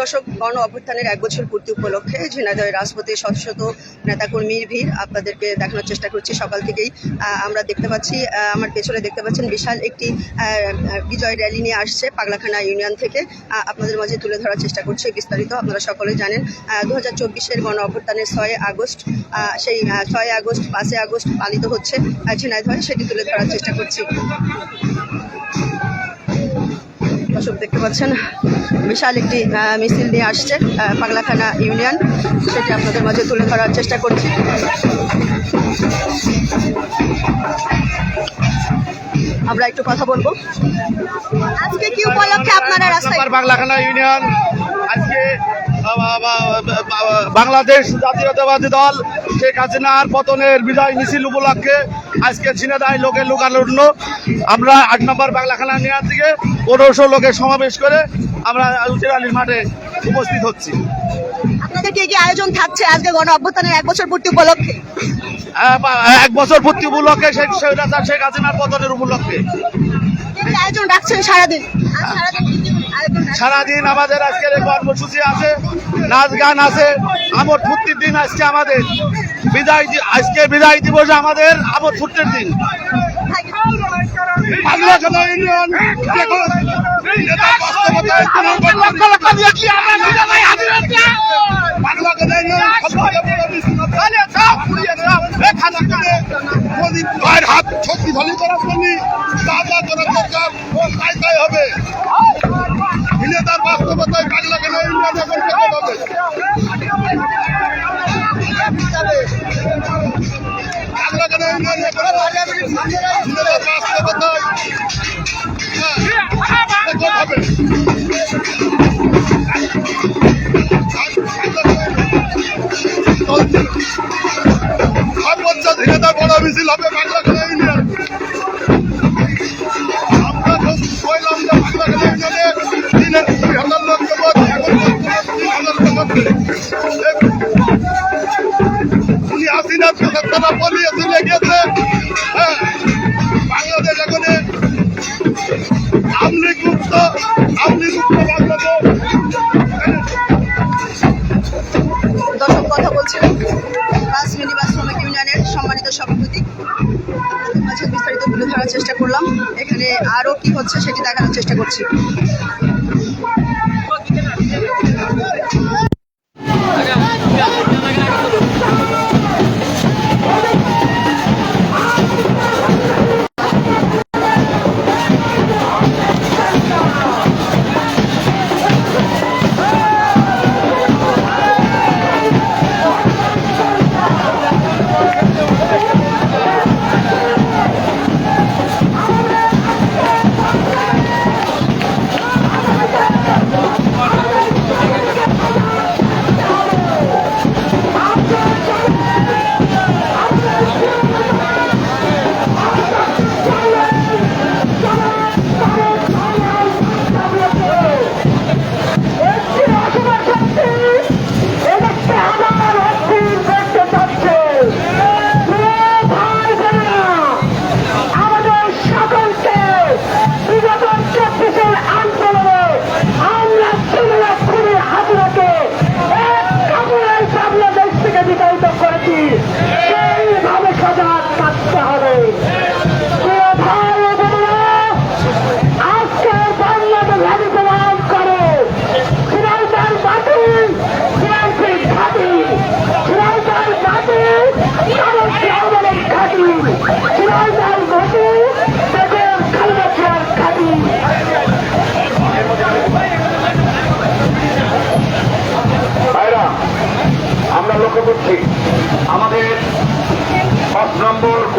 দশক গণ অভ্যুত্থানের এক বছর পূর্তি উপলক্ষে ঝিনাইদহের রাজপথে শত শত নেতাকর্মীর ভিড় আপনাদেরকে দেখানোর চেষ্টা করছি। সকাল থেকেই আমরা দেখতে পাচ্ছি আমার পেছনে দেখতে পাচ্ছেন বিশাল একটি বিজয় র্যালি নিয়ে আসছে পাগলাখানা ইউনিয়ন থেকে। আপনাদের মাঝে তুলে ধরার চেষ্টা করছি বিস্তারিত, আপনারা সকলে জানেন দু হাজার চব্বিশের গণ অভ্যুত্থানের ছয় আগস্ট সেই ছয় আগস্ট, পাঁচই আগস্ট পালিত হচ্ছে ঝিনাইদহে, সেটি তুলে ধরার চেষ্টা করছি। দর্শক দেখতে পাচ্ছেন, বিশাল একটি মিছিল নিয়ে আসছে পাগলাখানা ইউনিয়ন। সেটি আপনাদের মাঝে তুলে ধরার চেষ্টা করছি। আমরা একটু কথা বলব। আজকে কি উপলক্ষে আপনারা রাস্তায় পাগলাখানা ইউনিয়ন। আজকে বাংলাদেশ জাতীয়তাবাদী দল শেখ হাসিনার পতনের বিজয় মিছিল উপলক্ষে আজকে ছিনাদায় লোকের লোকালন্য আমরা আট নম্বর বাংলাখানা ইউনিয়ন থেকে পনেরোশো লোকের সমাবেশ করে আমরা উচির আলীর মাঠে উপস্থিত হচ্ছি। আপনাদের কি কি আয়োজন থাকছে আজকে গণ অভ্যুত্থানের এক বছর পূর্তি উপলক্ষে? এক বছর পূর্তি উপলক্ষে শেখ শেখ হাসিনার পতনের উপলক্ষে। আয়োজন রাখছেন সারাদিন? সারাদিন সারাদিন আমাদের আজকের এই কর্মসূচি আছে, নাচ গান আছে আমর ফুর্তির দিন আজকে আমাদের। বিদায় আজকে বিদায় দিবস আমাদের আমর ফুর্তির দিন। সর্বোচ্চ ধীরতার বড় মিছিল হবে চেষ্টা করলাম। এখানে আরও কি হচ্ছে সেটি দেখানোর চেষ্টা করছি।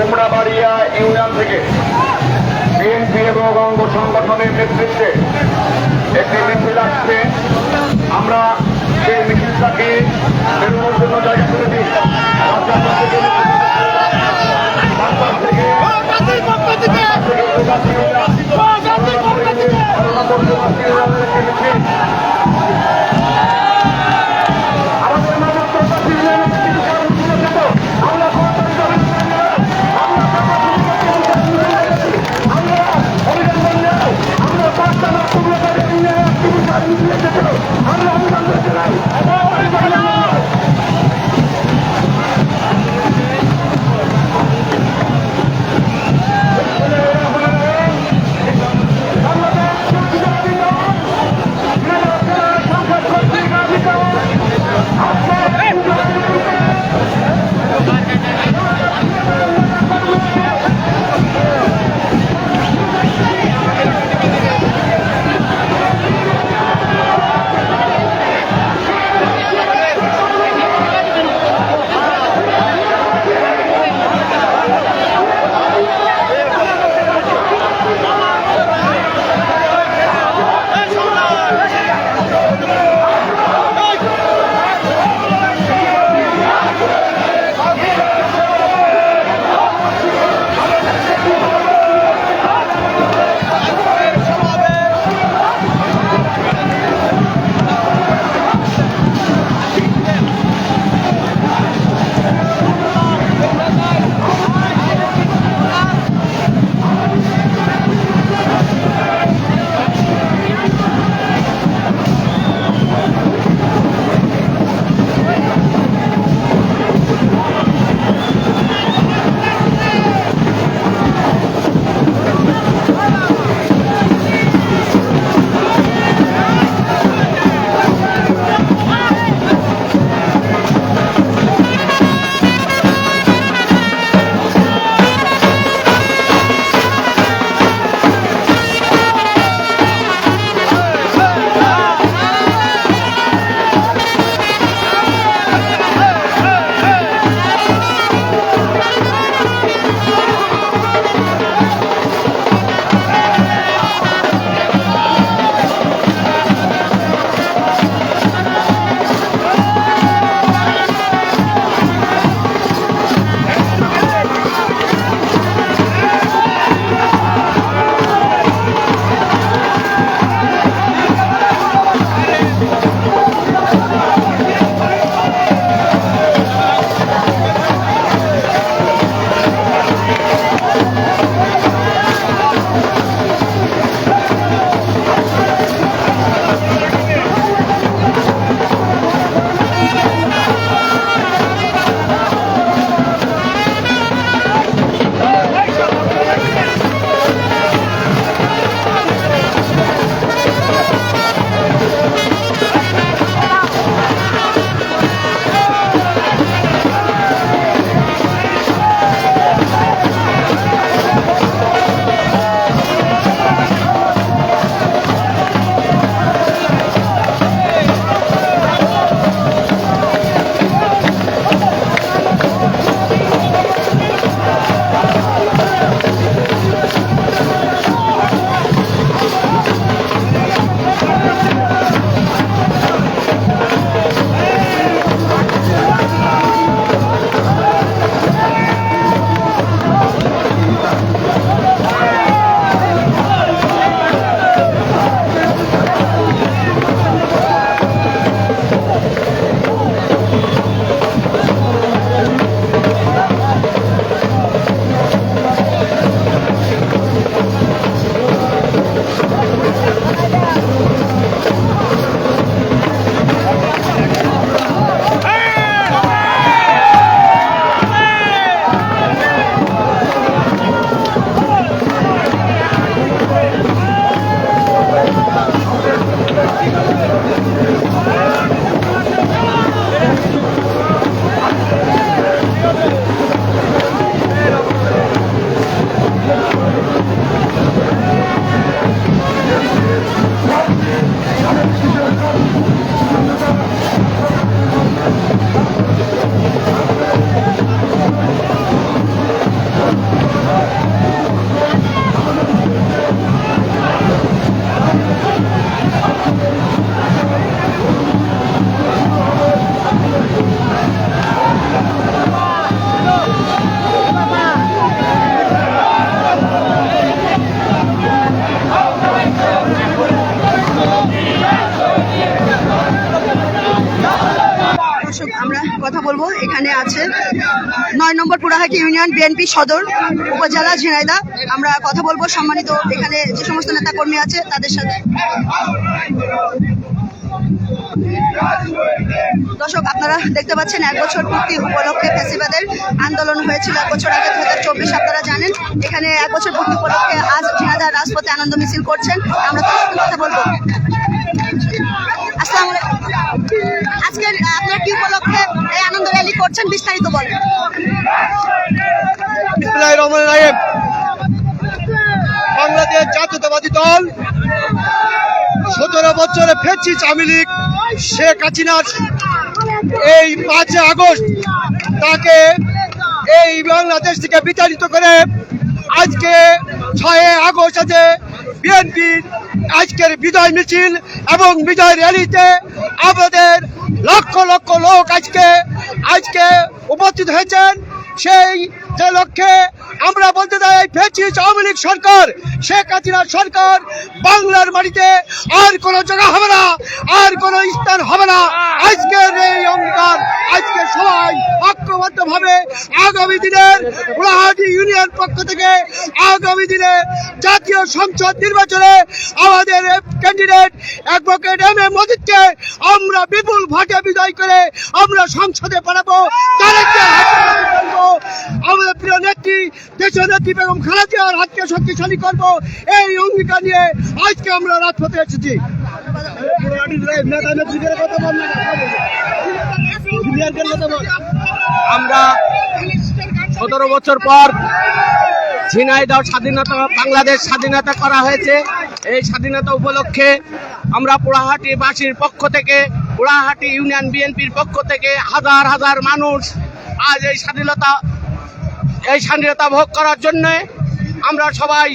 কুমড়াবাড়িয়া ইউনিয়ন থেকে বিএনপি এবং অঙ্গ সংগঠনের নেতৃত্বে একটি মিছিল আসছে। আমরা সেই মিছিলটাকে বেরোনোর জন্য জায়গা করে দিই। থেকে ইউনিয়ন বিএনপি সদর উপজেলা ঝিনাইদা আমরা কথা বলব সম্মানিত এখানে যে সমস্ত নেতা কর্মী আছে, তাদের সাথে। দর্শক, আপনারা দেখতে পাচ্ছেন, এক বছর পূর্তি উপলক্ষে ফেসিবাদের আন্দোলন হয়েছিল। এক বছর আগে দু চব্বিশ, আপনারা জানেন, এখানে এক বছর পূর্তি উপলক্ষে আজ ঝিনাইদা রাজপথে আনন্দ মিছিল করছেন। আমরা কথা বলব। আজকের, আপনারা কি উপলক্ষে এই আনন্দ র্যালি করছেন, বিস্তারিত বলেন। বিসমিল্লাহির রহমানির রহিম বাংলাদেশ জাতীয়তাবাদী দল। সতেরো বছরে ফেরছি আওয়ামী লীগ। শেখ হাসিনার এই পাঁচই আগস্ট তাকে এই বাংলাদেশ থেকে বিতাড়িত করে আজকে ছয় আগস্ট আছে বিএনপির আজকের বিজয় মিছিল এবং বিজয় র্যালিতে আমাদের লক্ষ লক্ষ লোক আজকে আজকে উপস্থিত হয়েছেন। সেই যে লক্ষ্যে আমরা বলতে চাই ফেঁচি আওয়ামী লীগ সরকার, শেখ হাসিনার সরকার, বাংলার মাটিতে আর কোনো জায়গা হবে না, আর কোনো স্থান হবে না আজকের এই অঙ্গীকার আজকে সবাই ঐক্যবদ্ধ ভাবে আগামী দিনের গুয়াহাটি ইউনিয়ন পক্ষ থেকে আগামী দিনে জাতীয় সংসদ নির্বাচনে আমাদের ক্যান্ডিডেট অ্যাডভোকেট এম এ মোদিতকে আমরা বিপুল ভোটে বিজয় করে আমরা সংসদে পাঠাবো। করব আমাদের প্রিয় নেত্রী দেশের নেত্রী বেগম খালেদিয়ার হাতকে শক্তিশালী করব। এই অঙ্গীকার নিয়ে আজকে আমরা রাজপথে এসেছি। আমরা সতেরো বছর পর ঝিনাইদহ স্বাধীনতা বাংলাদেশ স্বাধীনতা করা হয়েছে। এই স্বাধীনতা উপলক্ষে আমরা পোড়াহাটি বাসীর পক্ষ থেকে, পোড়াহাটি ইউনিয়ন বিএনপির পক্ষ থেকে হাজার হাজার মানুষ আজ এই স্বাধীনতা এই স্বাধীনতা ভোগ করার জন্য আমরা সবাই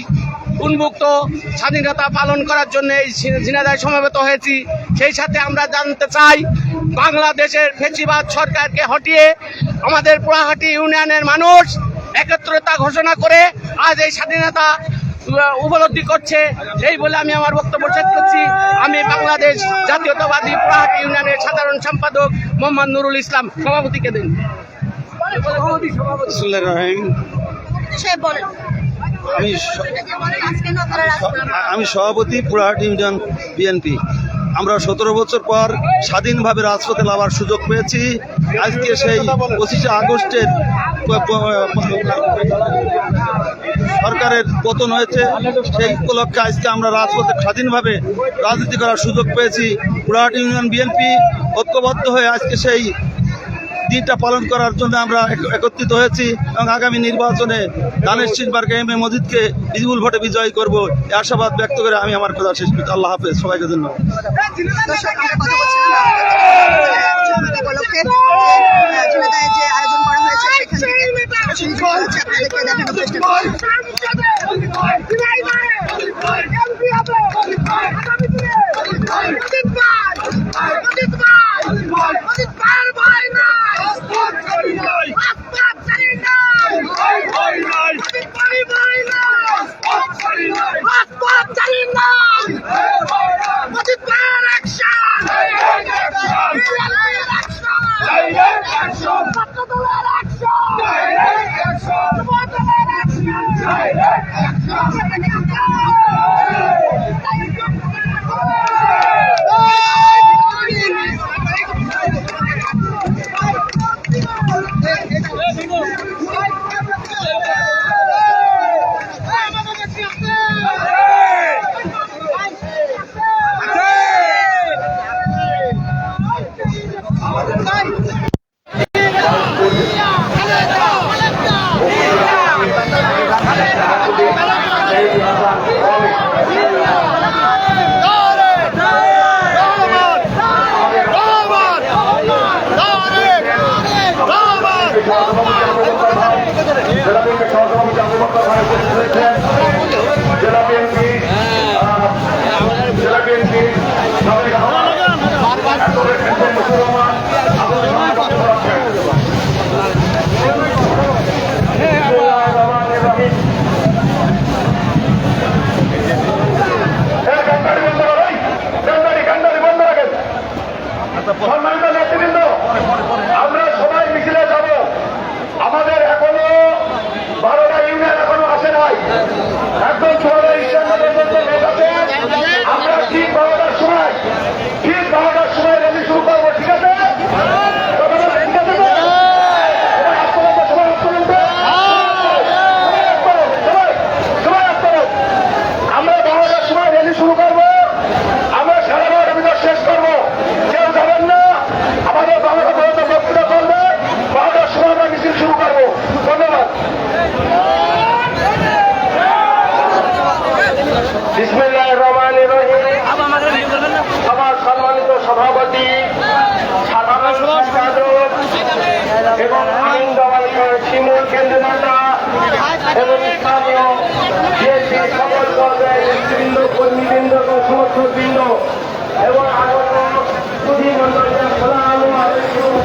উন্মুক্ত স্বাধীনতা পালন করার জন্য এই ঝিনাইদহে সমবেত হয়েছি। সেই সাথে আমরা জানতে চাই বাংলাদেশের ফেসিবাদ সরকারকে হটিয়ে আমাদের পোড়াহাটি ইউনিয়নের মানুষ একত্রতা ঘোষণা করে আজ এই স্বাধীনতা উপলব্ধি করছে। এই বলে আমি আমার বক্তব্য শেষ করছি। আমি বাংলাদেশ জাতীয়তাবাদী পোড়াহাটি ইউনিয়নের সাধারণ সম্পাদক মোহাম্মদ নুরুল ইসলাম। সভাপতিকে দিন। রহিম। সাহেব বলেন আমি আমি সভাপতি পুরাহাট ইউনিয়ন বিএনপি। আমরা সতেরো বছর পর স্বাধীনভাবে রাজপথে নামার সুযোগ পেয়েছি। আজকে সেই পঁচিশে আগস্টের সরকারের পতন হয়েছে। সেই উপলক্ষে আজকে আমরা রাজপথে স্বাধীনভাবে রাজনীতি করার সুযোগ পেয়েছি। পুরাহাট ইউনিয়ন বিএনপি ঐক্যবদ্ধ হয়ে আজকে সেই দিনটা পালন করার জন্য আমরা একত্রিত হয়েছি এবং আগামী নির্বাচনে দানেশ সিনবার্গে এম এ মজিদকে বিপুল ভোটে বিজয় করব। এই আশাবাদ ব্যক্ত করে আমি আমার কথা শেষ করছি। আল্লাহ হাফেজ। সবাইকে ধন্যবাদ। দর্শক আমরা কথা বলছিলাম আহ, উপলক্ষে যে, আহ, ঝিনাইদহে যে আয়োজন করা হয়েছে সেখান থেকে। সরাসরি যুক্ত হচ্ছে আপনাদেরকে দেখানোর চেষ্টা এবং আইন দমালিকার শিমুল কেন্দ্র নেতা এবং স্থানীয় বিএনপির সকল পর্যায়ের নেতৃবৃন্দ কর্মীবৃন্দ এবং সমর্থকবৃন্দ এবং আগত বিধিমন্ডলীয় খোলা আলো আলোচনা